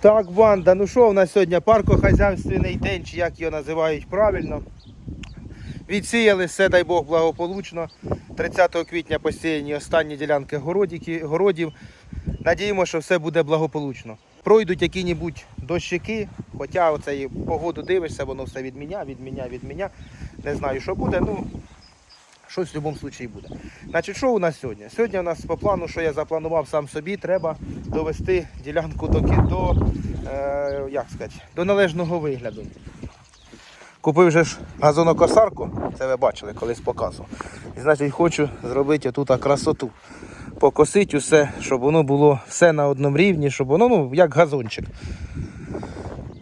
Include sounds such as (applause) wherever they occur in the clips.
Так, банда, ну що, у нас сьогодні паркохазяйственний день, чи як його називають правильно. Відсіяли все, дай Бог, благополучно. 30 квітня посіяні останні ділянки городіки- городів. Надіємо, що все буде благополучно. Пройдуть які-небудь дощики, хоча оцеї погоду дивишся, воно все від мене, від мене, від мене. Не знаю, що буде, ну щось в будь-якому випадку буде. Значить, що у нас сьогодні? Сьогодні у нас по плану, що я запланував сам собі, треба довести ділянку до, до, е, як сказати, до належного вигляду. Купив вже ж газонокосарку, це ви бачили, колись показував. І значить хочу зробити тут красоту. Покосити усе, щоб воно було все на одному рівні, щоб воно, ну, як газончик.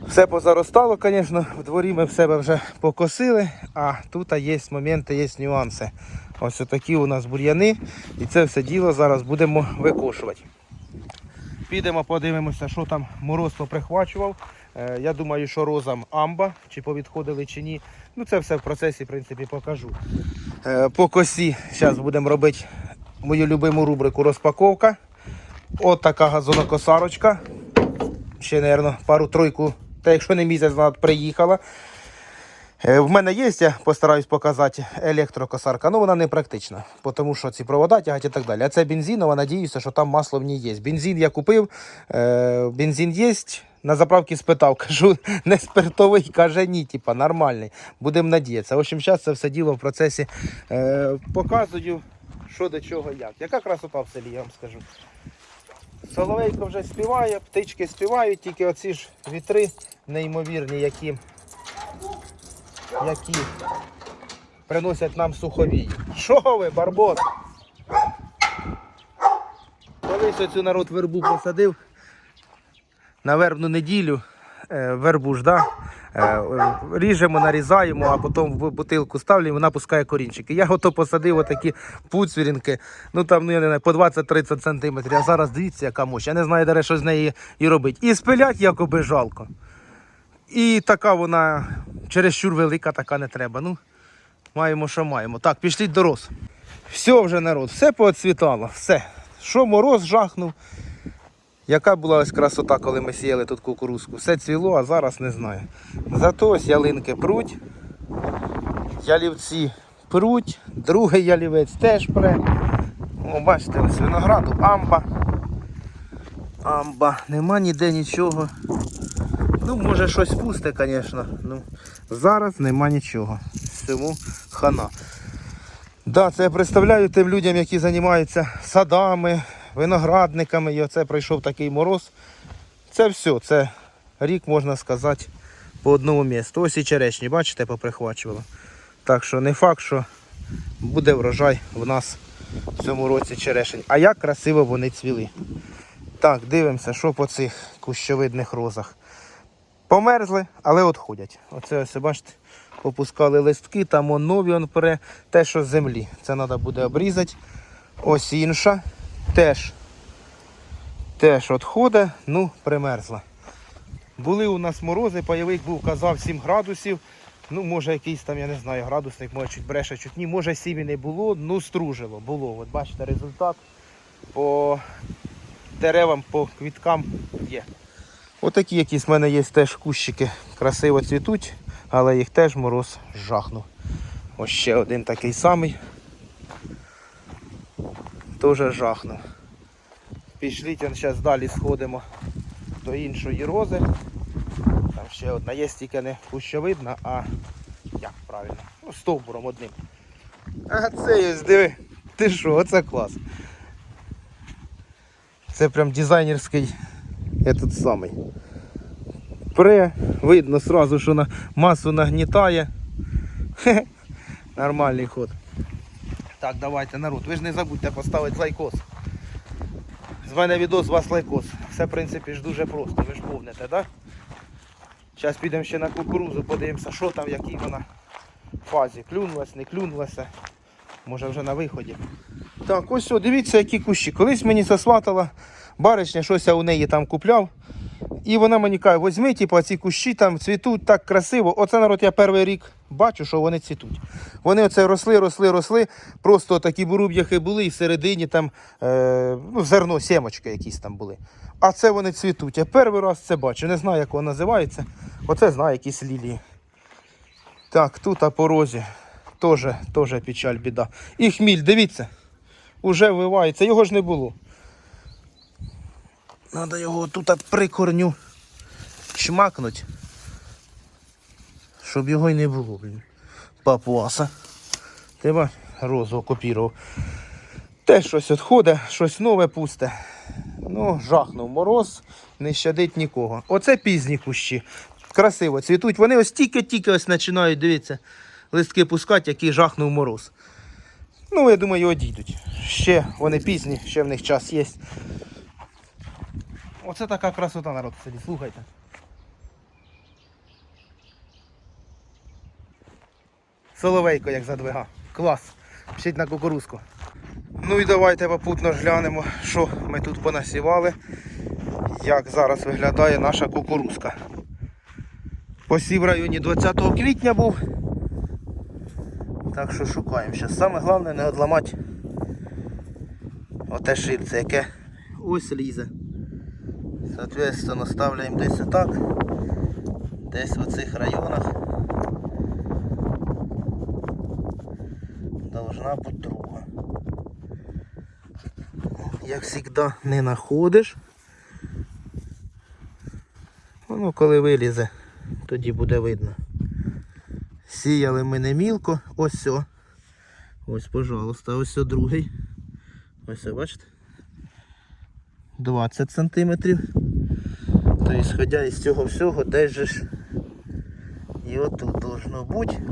Все позаростало, звісно, в дворі ми в себе вже покосили, а тут є моменти, є нюанси. Ось такі у нас бур'яни, і це все діло зараз будемо викошувати. Підемо, подивимося, що там мороз поприхвачував. Е, Я думаю, що розам амба, чи повідходили, чи ні. Ну це все в процесі, в принципі, покажу. Е, По косі зараз будемо робити мою любиму рубрику розпаковка. От така газонокосарочка. Ще, мабуть, пару-тройку, та якщо не місяць назад приїхала. Е, В мене є, я постараюсь показати електрокосарка, але вона не практична, тому що ці провода тягать і так далі. А це бензинова, надіюся, що там масло в ній є. Бензин я купив, е, бензин є. На заправці спитав, (laughs) кажу, не спиртовий, каже ні, типа нормальний. Будемо надіятися. В общем, зараз це все діло в процесі е, показую, що до чого як. Яка красота в селі, я вам скажу. Соловейко вже співає, птички співають, тільки оці ж вітри неймовірні, які які приносять нам суховій. Що ви, барбос? Колись оцю народ вербу посадив на вербну неділю. е, Вербу ж, да? Е, ріжемо, нарізаємо, а потім в бутилку ставлю і вона пускає корінчики. Я ото посадив отакі пуцвірінки, ну там, ну я не знаю, по 20-30 сантиметрів. А зараз дивіться, яка мощь. Я не знаю, де що з неї і робити. І спилять якоби жалко. І така вона чересчур велика, така не треба. Ну, маємо, що маємо. Так, пішліть до роз. Все вже народ, все поцвітало, все. Що мороз жахнув. Яка була ось красота, коли ми сіяли тут кукурузку. Все цвіло, а зараз не знаю. Зато ось ялинки пруть, ялівці пруть, другий ялівець теж пре. О, бачите, ось винограду, амба. Амба, нема ніде нічого. Ну, може щось пусте, звісно. Ну, зараз нема нічого. Всьому хана. Да, це я представляю тим людям, які займаються садами, виноградниками. І оце прийшов такий мороз. Це все, це рік, можна сказати, по одному місту. Ось і черешні, бачите, поприхвачувало. Так що не факт, що буде врожай в нас в цьому році черешень. А як красиво вони цвіли. Так, дивимося, що по цих кущовидних розах. Померзли, але от ходять. Оце ось, бачите, попускали листки, там он нові он пере, те, що з землі. Це треба буде обрізати. Ось інша. Теж. Теж от ходить, ну, примерзла. Були у нас морози, пайовик був, казав 7 градусів. Ну, може якийсь там, я не знаю, градусник, може чуть бреше, чуть ні. Може 7 і не було, ну стружило, було. От бачите результат по деревам, по квіткам є. Отакі якісь в мене є теж кущики, красиво цвітуть, але їх теж мороз жахнув. Ось ще один такий самий. Теж жахнув. Пішліть, зараз далі сходимо до іншої рози. Там ще одна є, тільки не кущовидна, а як правильно? Ну, стовбуром одним. А це ось диви. Ти що, оце клас. Це прям дизайнерський этот самий. Пре, видно сразу, що на масу нагнітає. Хе-хе. Нормальний ход. Так, давайте, народ. Ви ж не забудьте поставити лайкос. З мене відос, з вас лайкос. Все, в принципі, ж дуже просто, ви ж помните, так? Зараз підемо ще на кукурузу, подивимося, що там, в якій вона фазі. Клюнулась, не клюнулася. Може вже на виході. Так, ось о, дивіться, які кущі. Колись мені засватала баришня, щось я у неї там купляв. І вона мені каже, возьми, типу, ці кущі там цвітуть так красиво. Оце народ я перший рік бачу, що вони цвітуть. Вони оце росли, росли, росли. Просто такі буруб'яхи були, і всередині там е, ну, зерно, сімочки якісь там були. А це вони цвітуть. Я перший раз це бачу. Не знаю, як воно називається. Оце знаю якісь лілії. Так, тут а по. Теж, теж печаль, біда. І хміль, дивіться, уже вивається, його ж не було. Надо його тут прикорню чмакнуть. Щоб його й не було, блін. Папуаса. Бач, розу окупірував. Те щось відходить, щось нове пусте. Ну, жахнув мороз, не щадить нікого. Оце пізні кущі. Красиво цвітуть. Вони ось тільки-тільки ось починають, дивіться, листки пускати, який жахнув мороз. Ну, я думаю, одійдуть. Ще вони пізні, ще в них час є. Оце така красота народ в слухайте. Соловейко, як задвига. Клас. Пишіть на кукурузку. Ну і давайте попутно глянемо, що ми тут понасівали, як зараз виглядає наша кукурузка. Посів в районі 20 квітня був. Так що шукаємо. Зараз саме головне не одламати оте шильце, яке ось лізе. Соответственно, ставляємо десь отак. Десь в оцих районах должна бути друга. Як завжди не знаходиш. Ну, коли вилізе, тоді буде видно. Сіяли ми не мілко, ось. Ось, пожалуйста, ось другий. Ось бачите? 20 сантиметрів. То ісходя із цього всього, десь же ж і отут должно бути.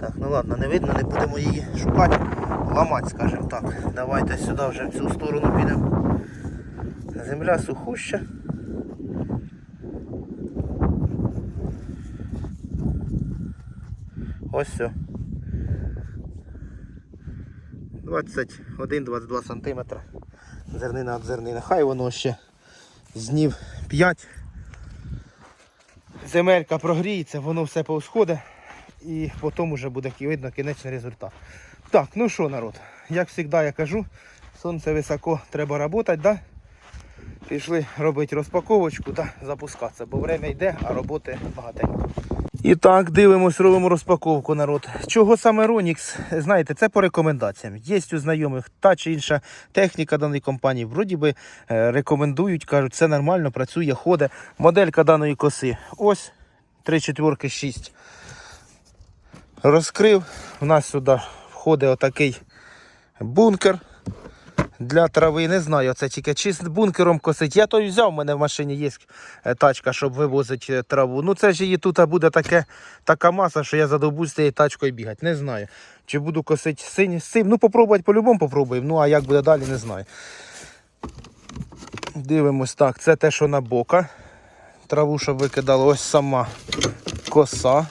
Так, ну ладно, не видно, не будемо її шукати, ламати, скажімо так. Давайте сюди вже в цю сторону підемо. Земля сухуща. Ось все. 21-22 см. Зернина від зернини. Хай воно ще з днів 5. Земелька прогріється, воно все повсходить і потім вже буде видно кінечний результат. Так, ну що, народ, як завжди я кажу, сонце високо, треба працювати, да? Пішли робити розпаковочку та запускатися, бо время йде, а роботи багатенько. І так, дивимось, робимо розпаковку, народ. Чого саме Ronix? Знаєте, це по рекомендаціям. Є у знайомих та чи інша техніка даної компанії. Вроді би е, рекомендують, кажуть, все нормально, працює, ходить. Моделька даної коси. Ось 3 четверки 6. Розкрив. У нас сюди входить отакий бункер для трави. Не знаю, це тільки чи з бункером косить. Я той взяв, у мене в машині є е, тачка, щоб вивозити е, траву. Ну це ж її тут буде таке, така маса, що я задовбусь з цією тачкою бігати. Не знаю. Чи буду косити синь, сим. Ну попробувати по-любому попробуємо. Ну а як буде далі, не знаю. Дивимось так, це те, що на бока. Траву, щоб викидало, ось сама коса.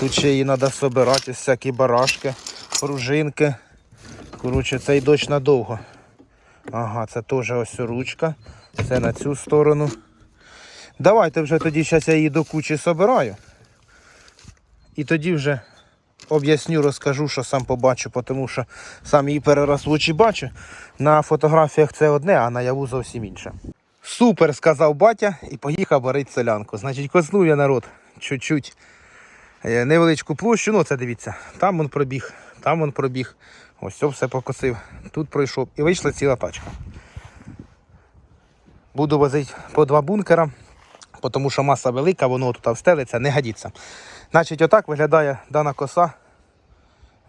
Тут ще її треба збирати, всякі барашки, пружинки. Коротше, цей дощ надовго. Ага, це теж ось ручка. Це на цю сторону. Давайте вже тоді зараз я її до кучі собираю. І тоді вже об'ясню, розкажу, що сам побачу, тому що сам її перший раз в очі бачу. На фотографіях це одне, а наяву зовсім інше. Супер, сказав батя і поїхав варити селянку. Значить, коснув я народ чуть-чуть е, невеличку площу. Ну, це дивіться, там він пробіг, там він пробіг. Ось все, все покосив. Тут пройшов і вийшла ціла тачка. Буду возити по два бункера, тому що маса велика, воно тут встелиться, не годиться. Значить, отак виглядає дана коса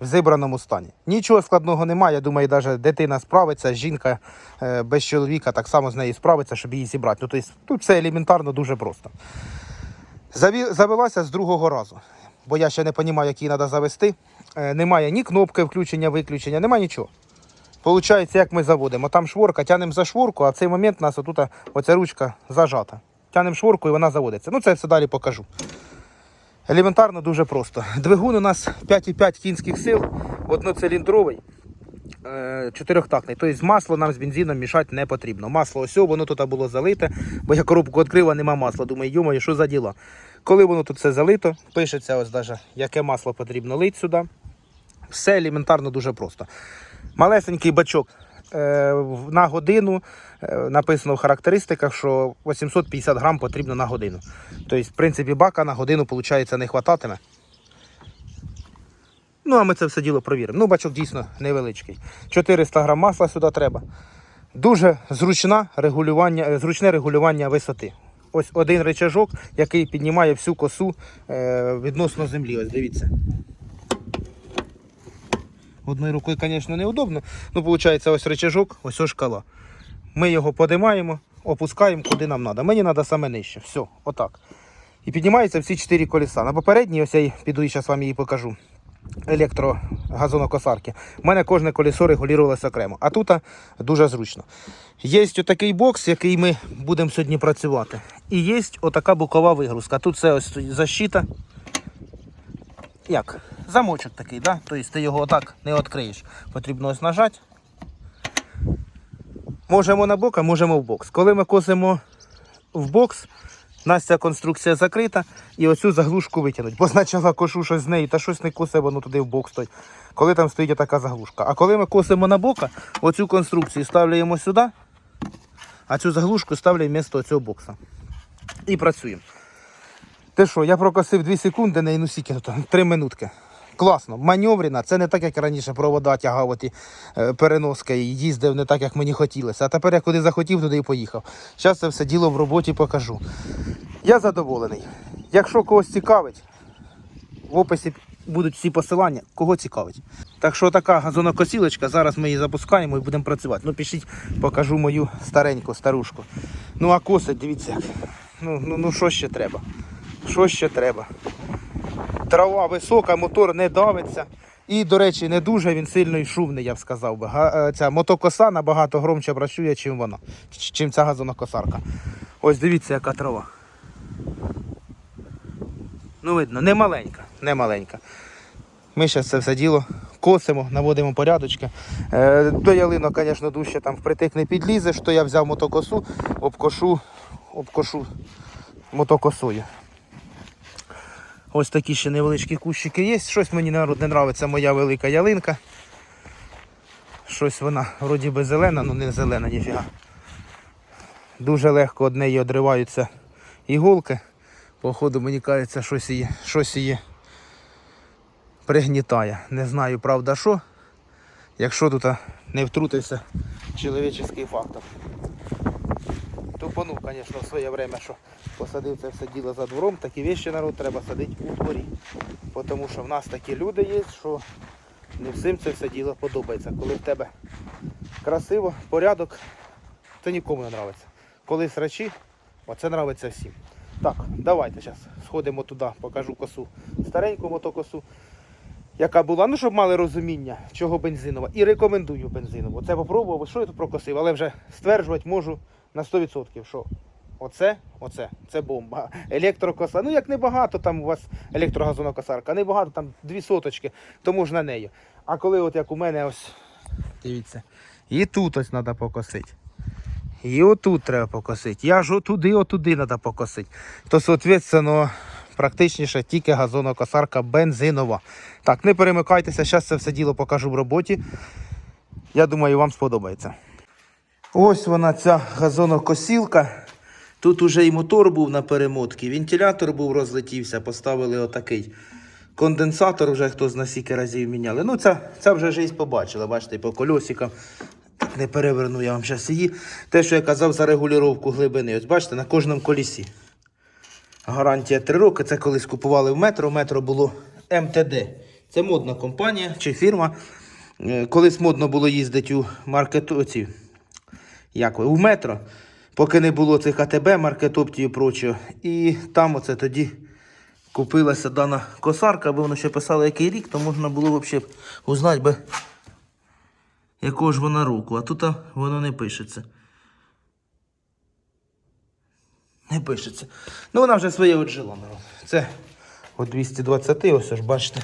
в зібраному стані. Нічого складного немає. Я думаю, навіть дитина справиться, жінка е, без чоловіка так само з нею справиться, щоб її зібрати. Ну, тобто, тут все елементарно дуже просто. Завелася з другого разу, бо я ще не розумію, як її треба завести. Е, Немає ні кнопки включення-виключення, немає нічого. Получається, як ми заводимо. Там шворка, тянемо за шворку, а в цей момент у нас отут оця ручка зажата. Тянемо шворку і вона заводиться. Ну це все далі покажу. Елементарно дуже просто. Двигун у нас 5,5 кінських сил, одноциліндровий. е, чотирьохтактний. Тобто масло нам з бензином мішати не потрібно. Масло ось воно тут було залите, бо я коробку відкрив, а нема масла. Думаю, йомаю, що за діла. Коли воно тут все залито, пишеться ось даже, яке масло потрібно лити сюди. Все елементарно дуже просто. Малесенький бачок е, на годину. е, Написано в характеристиках, що 850 грам потрібно на годину. Тобто, в принципі, бака на годину, виходить, не хвататиме. Ну, а ми це все діло провіримо. Ну, бачок дійсно невеличкий. 400 грам масла сюди треба. Дуже зручна регулювання, е, зручне регулювання висоти. Ось один рычажок, який піднімає всю косу е, відносно землі. Ось дивіться. Одною рукою, звісно, неудобно. Ну, виходить, ось рычажок, ось ось шкала. Ми його подимаємо, опускаємо куди нам треба. Мені треба саме нижче. Все, отак. І піднімаються всі чотири колеса. На попередній, ось я піду і зараз вам її покажу. Електрогазонокосарки. У мене кожне колесо регулювалося окремо. А тут дуже зручно. Є отакий бокс, який ми будемо сьогодні працювати. І є отака бокова вигрузка. Тут це ось защита. Як? Замочок такий, да? тобто ти його отак не відкриєш. Потрібно ось нажати. Можемо на бок, а можемо в бокс. Коли ми косимо в бокс, у нас ця конструкція закрита і оцю заглушку витягнуть. Бо спочатку кошу щось з неї, та щось не косе, воно туди в бок стоїть. Коли там стоїть така заглушка. А коли ми косимо на бока, оцю конструкцію ставляємо сюди, а цю заглушку ставляємо місто цього бокса. І працюємо. Ти що, я прокосив 2 секунди, не ну сіки, 3 минутки. Класно, маневрена, це не так, як раніше провода тягав оті е, переноски і їздив не так, як мені хотілося. А тепер я куди захотів, туди і поїхав. Зараз це все діло в роботі покажу. Я задоволений. Якщо когось цікавить, в описі будуть всі посилання, кого цікавить. Так що така газонокосілочка, зараз ми її запускаємо і будемо працювати. Ну, пишіть, покажу мою стареньку старушку. Ну а косить, дивіться. Ну, ну, ну що ще треба? Що ще треба? Трава висока, мотор не давиться. І, до речі, не дуже він сильно і шумний, я б сказав би. Е, Ця мотокоса набагато громче працює, чим вона, чим ця газонокосарка. Ось дивіться, яка трава. Ну, видно, не маленька, не маленька. Ми зараз це все діло косимо, наводимо порядочки. Е, до ялинок, звісно, дужче там впритик не підлізеш, то я взяв мотокосу, обкошу, обкошу мотокосою. Ось такі ще невеличкі кущики є. Щось мені народ не подобається моя велика ялинка. Щось вона вроді би зелена, але не зелена ніфіга. Дуже легко від неї одриваються іголки. Походу, мені кажеться, щось її, щось її пригнітає. Не знаю, правда, що. Якщо тут не втрутився чоловічий фактор. Тупанув, звісно, в своє время, що посадив це все діло за двором, такі вещі народ треба садити у дворі. Тому що в нас такі люди є, що не всім це все діло подобається. Коли в тебе красиво, порядок, це нікому не подобається. Коли срачі, оце подобається всім. Так, давайте зараз сходимо туди, покажу косу. Стареньку мотокосу, яка була, ну щоб мали розуміння, чого бензинова. І рекомендую бензинову. Це попробував, що я тут прокосив, але вже стверджувати можу на 100%, що оце, оце, це бомба. Електрокоса. Ну як небагато там у вас електрогазонокосарка, небагато, там дві соточки, то можна нею. А коли от як у мене ось, дивіться, і тут ось треба покосити. І отут треба покосити. Я ж отуди, отуди треба покосити. То, соответственно, практичніше тільки газонокосарка бензинова. Так, не перемикайтеся, зараз це все діло покажу в роботі. Я думаю, вам сподобається. Ось вона ця газонокосілка. Тут уже і мотор був на перемотці, вентилятор був розлетівся, поставили отакий. Конденсатор вже хто з скільки разів міняли. Ну, ця, ця вже життя побачила, бачите, по кольосикам. Не переверну я вам зараз її. Те, що я казав за регулювання глибини. Ось бачите, на кожному колісі. Гарантія 3 роки. Це колись купували в метро. Метро було МТД. Це модна компанія чи фірма. Е, Колись модно було їздити у маркетоці. Як ви? У метро. Поки не було цих АТБ, маркетопті і прочого. І там оце тоді купилася дана косарка, бо воно ще писало який рік, то можна було взагалі узнати би, якого ж вона року. А тут воно не пишеться. Не пишеться. Ну вона вже своє отжила, народ. Це от 220, ось ж бачите.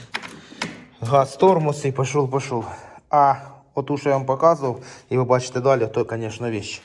Газ тормоз і пішов, пішов. А Оту, що я вам показував, і ви бачите далі, то, звісно, вещь.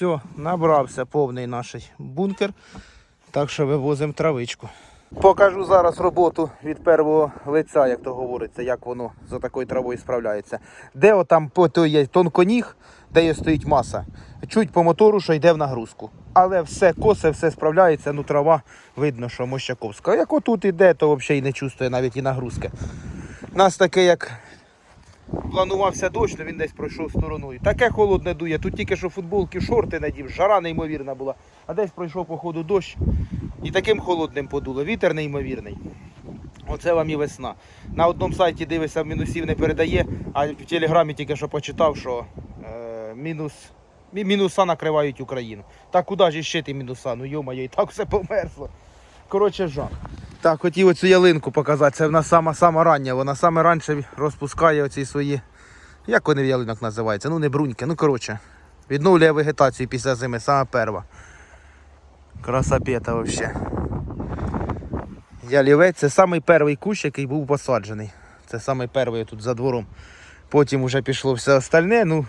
Все, набрався повний наш бункер. Так що вивозимо травичку. Покажу зараз роботу від первого лиця, як то говориться, як воно за такою травою справляється. Де отам по той є тонконіг, де є стоїть маса. Чуть по мотору, що йде в нагрузку. Але все косе, все справляється, ну трава видно, що мощаковська. Як отут іде, то взагалі і не чувствує навіть і нагрузки. У нас таке, як планувався дощ, то він десь пройшов стороною. Таке холодне дує. Тут тільки що футболки, шорти надів, жара неймовірна була. А десь пройшов по ходу дощ. І таким холодним подуло. Вітер неймовірний. Оце вам і весна. На одному сайті дивишся, мінусів не передає, а в телеграмі тільки що почитав, що е, мінус, мі- мінуса накривають Україну. Та куди ж іще ті мінуса? Ну йомає, і так все померзло. Коротше, жах. Так, хотів оцю ялинку показати. Це вона сама сама рання. Вона саме раніше розпускає оці свої. Як вони в ялинок називаються? Ну не бруньки, ну коротше. Відновлює вегетацію після зими, сама перва. Красапета взагалі. Ялівець це самий перший кущ, який був посаджений. Це самий перший тут за двором. Потім вже пішло все остальне, ну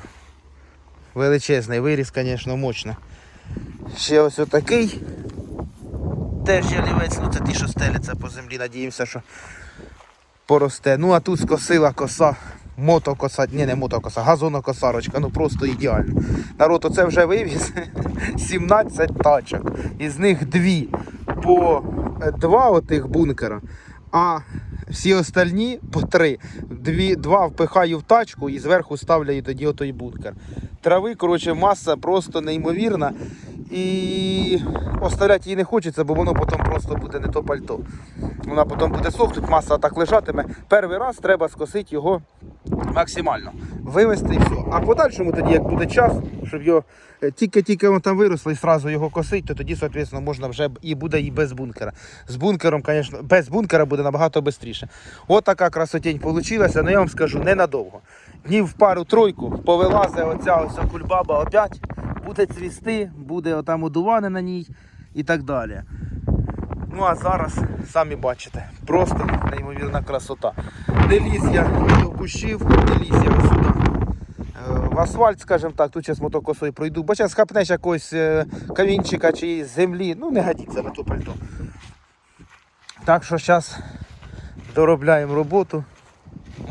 величезний виріс, звісно, мощно. Ще ось отакий. Теж ялівець, ну це ті, що стеляться по землі, надіємося, що поросте. Ну а тут скосила коса, мотокоса, ні, не мотокоса, газонокосарочка, ну просто ідеально. Народ оце вже вивіз (laughs) 17 тачок. Із них дві по е, два отих бункера, а всі остальні по три. Дві, два впихаю в тачку і зверху ставляю тоді отой бункер. Трави, коротше, маса просто неймовірна. І оставляти її не хочеться, бо воно потім просто буде не то пальто. Вона потім буде сохнути, маса так лежатиме. Перший раз треба скосити його максимально. Вивести і все. А подальшому тоді, як буде час, щоб його е, тільки-тільки воно там виросло і одразу його косить, то тоді, соответственно, можна вже і буде і без бункера. З бункером, звісно, без бункера буде набагато швидше. От така красотень вийшла, але я вам скажу, ненадовго. Днів в пару-тройку повилазить оця ось кульбаба опять, буде цвісти, буде отам одуване на ній і так далі. Ну а зараз самі бачите, просто неймовірна красота. Не ліз я до кущів, не ліз я сюди. Е, В асфальт, скажімо так, тут зараз мотокосою пройду, бо зараз хапнеш якогось е, камінчика чи землі, ну не годиться на ту пальто. Так що зараз доробляємо роботу.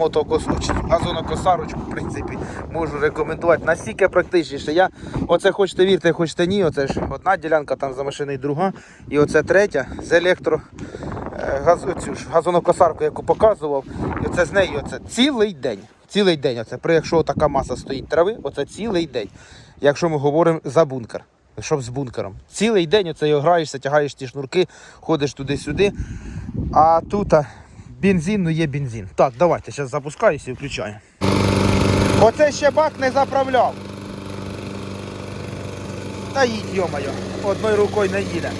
Мотокосу, газонокосарочку, в принципі, можу рекомендувати. Настільки практичніше. Я оце хочете вірте, хочете ні. Оце ж одна ділянка там за машиною друга. І оце третя з електро е, газ, цю ж газонокосарку, яку показував. І оце з нею оце цілий день. Цілий день. Оце, якщо така маса стоїть трави, оце цілий день. Якщо ми говоримо за бункер. Щоб з бункером. Цілий день оце граєшся, тягаєш ті шнурки, ходиш туди-сюди. А тут бензин, ну є бензин. Так, давайте, зараз запускаюся і включаю. Оце ще бак не заправляв. Та їдь, йомайо, одною рукою не їде.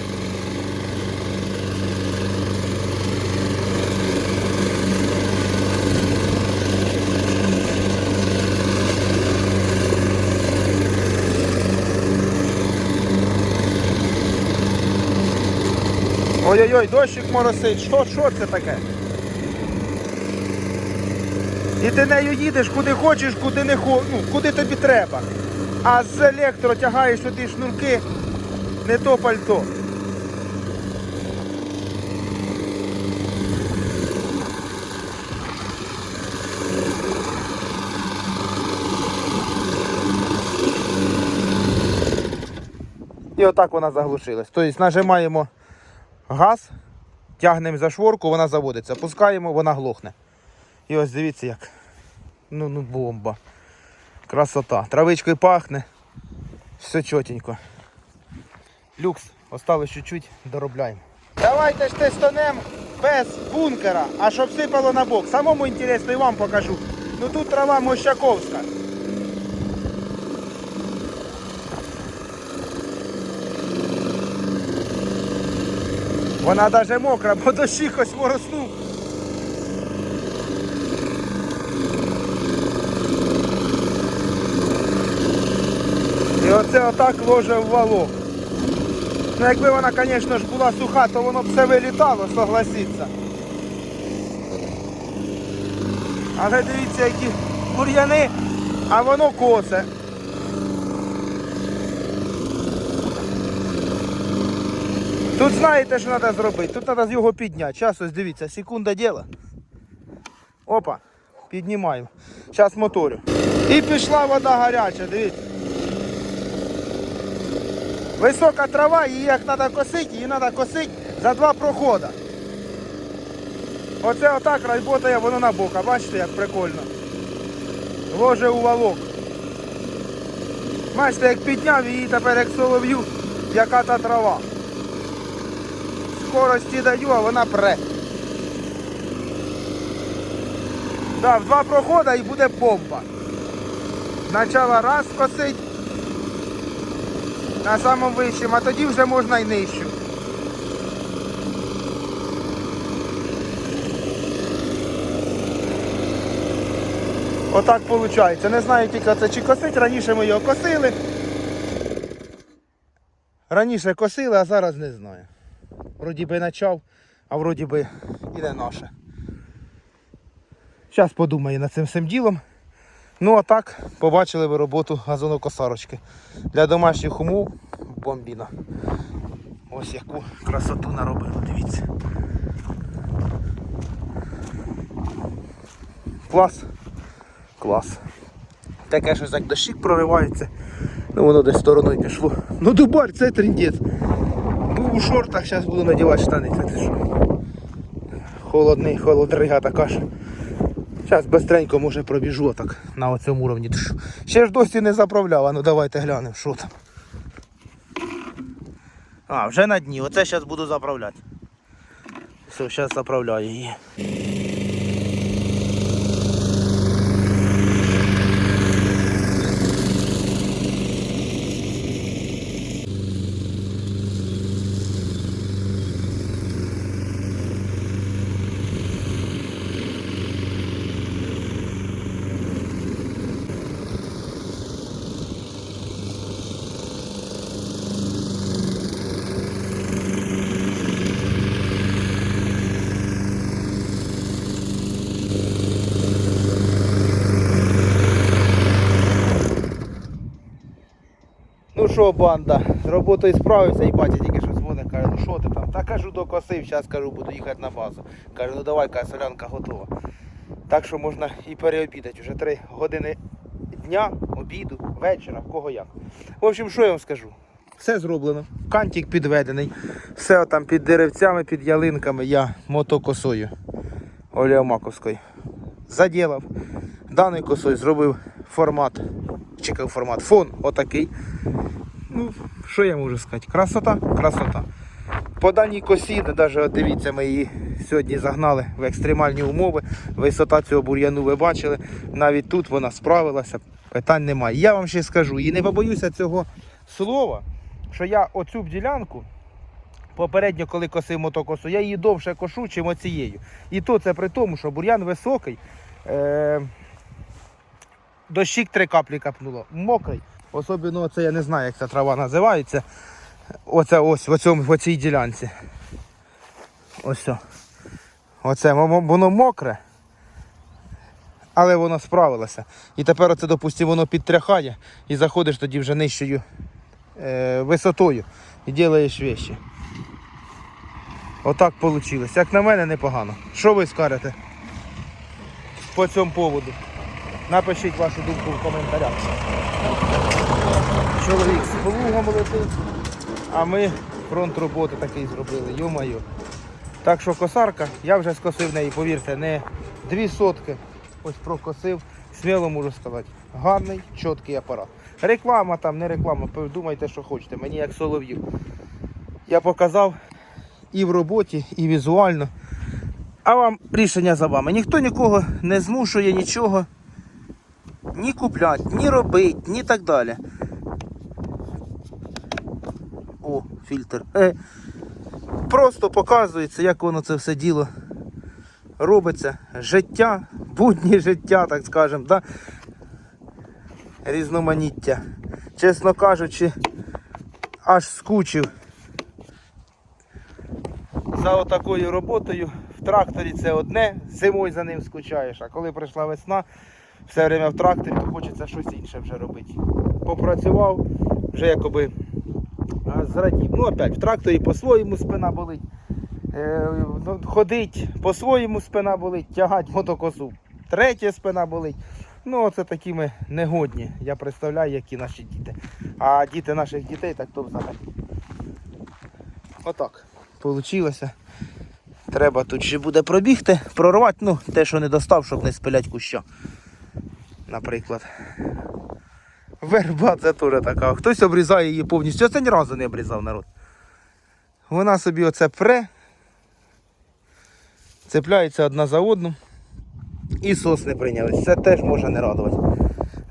Ой-ой-ой, дощик моросить. Що, що це таке? І ти нею їдеш куди хочеш, куди не хо... ну, куди тобі треба. А з електро тягаєш туди шнурки, не то пальто. І отак вона заглушилась. Тобто нажимаємо газ, тягнемо за шворку, вона заводиться. Пускаємо, вона глохне. І ось дивіться як. Ну, ну бомба. Красота. Травичкою пахне. Все чотенько. Люкс. Осталось чуть-чуть, доробляємо. Давайте ж тестанем без бункера, а щоб сипало на бок. Самому інтересно і вам покажу. Ну тут трава мощаковська. Вона навіть мокра, бо дощі хоч мороснув. І оце отак ложе в валок. Ну якби вона, звісно ж, була суха, то воно б все вилітало, согласіться. Але дивіться, які бур'яни, а воно косе. Тут знаєте, що треба зробити? Тут треба його підняти. Зараз ось дивіться, секунда діла. Опа, піднімаємо. Зараз моторю. І пішла вода гаряча, дивіться. Висока трава, її як треба косити, її треба косити за два проходи. Оце отак працює воно на бока. Бачите, як прикольно. Ложе у валок. Бачите, як підняв її тепер як солов'ю, яка та трава. Скорості даю, а вона пре. Да, в два проходи і буде бомба. Спочатку раз косить на самому вищому, а тоді вже можна й нижчу. Отак виходить. Не знаю тільки це чи косить, раніше ми його косили. Раніше косили, а зараз не знаю. Вроді би почав, а вроді би іде наше. Зараз подумаю над цим всім ділом. Ну а так, побачили ви роботу газонокосарочки. Для домашніх умов бомбіна. Ось яку красоту наробили, дивіться. Клас. Клас. Таке щось як дощик проривається. Ну воно десь стороною пішло. Ну дубар, це трендець. Був у шортах, зараз буду надівати штани. Це ти що? Холодний, холодрига така ж. Зараз бистренько, може пробіжу так на цьому уровні. Ще ж досі не заправляв, а ну давайте глянемо, що там. А, вже на дні. Оце зараз буду заправляти. Все, зараз заправляю її. Що, банда, з роботою справився і батя тільки що дзвонить, каже, ну що ти там? Та кажу, докосив, зараз кажу, буду їхати на базу. Каже, ну давай, каже, солянка готова. Так що можна і переобідати. Вже три години дня, обіду, вечора, в кого як. В общем, що я вам скажу? Все зроблено. Кантик підведений. Все там під деревцями, під ялинками я мотокосою Олеомаковською. Заділав. Даний косою зробив формат. Чекав формат. Фон отакий. Ну, що я можу сказати? Красота, красота. По даній косі, навіть дивіться, ми її сьогодні загнали в екстремальні умови. Висота цього бур'яну ви бачили. Навіть тут вона справилася, питань немає. Я вам ще скажу, і не побоюся цього слова. що я оцю ділянку, попередньо, коли косив мотокосу, я її довше кошу, чим оцією. І то це при тому, що бур'ян високий. Е- дощик три каплі капнуло. Мокрий. Особливо це я не знаю, як ця трава називається. Оце ось в, цьому, в цій ділянці. Ось. Оце воно мокре. Але воно справилося. І тепер оце, допустимо, воно підтряхає і заходиш тоді вже нижчою е, висотою і робиш вещі. Отак вийшло. Як на мене, непогано. Що ви скажете по цьому поводу? Напишіть вашу думку в коментарях. Чоловік з плугом летить, а ми фронт роботи такий зробили, йо-моє. Так що косарка, я вже скосив неї, повірте, не дві сотки. Ось прокосив, сміло можу сказати. Гарний, чіткий апарат. Реклама там, не реклама, думайте, що хочете, мені як солов'ю. Я показав і в роботі, і візуально. А вам рішення за вами. Ніхто нікого не змушує нічого ні купляти, ні робити, ні так далі. О, фільтр. Е, просто показується, як воно це все діло робиться. Життя, будні життя, так скажемо, да? різноманіття. Чесно кажучи, аж скучив за отакою роботою. В тракторі це одне, зимою за ним скучаєш, а коли прийшла весна, все время в тракторі, то хочеться щось інше вже робити. Попрацював, вже якоби зрадів. Ну, опять, в тракторі по-своєму спина болить. Е, ну, ходить, по-своєму спина болить, тягать мотокосу. Третя спина болить. Ну, оце такі ми негодні. Я представляю, які наші діти. А діти наших дітей, так то взагалі. Отак. Получилося. Треба тут ще буде пробігти, прорвати, ну, те, що не достав, щоб не спилять куща. Наприклад. Верба це теж така. Хтось обрізає її повністю. Я це ні разу не обрізав народ. Вона собі оце пре, цепляється одна за одну. І сосни прийнялись. Це теж може не радувати.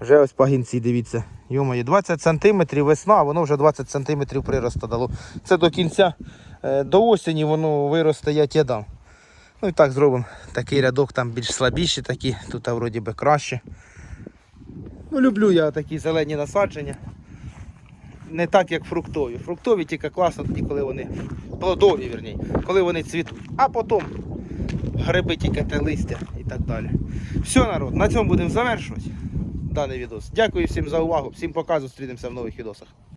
Вже ось пагінці, дивіться. Йомає, 20 см весна, а воно вже 20 см приросту дало. Це до кінця, е, до осені воно виросте, я ті дам. Ну і так зробимо. Такий рядок там більш слабіші такі, тут вроді би краще. Ну, люблю я такі зелені насадження. Не так, як фруктові. Фруктові тільки класно тоді, коли вони плодові, вірні, коли вони цвітуть. А потім гриби тільки те листя і так далі. Все, народ, на цьому будемо завершувати даний відос. Дякую всім за увагу, всім показу, зустрінемося в нових відосах.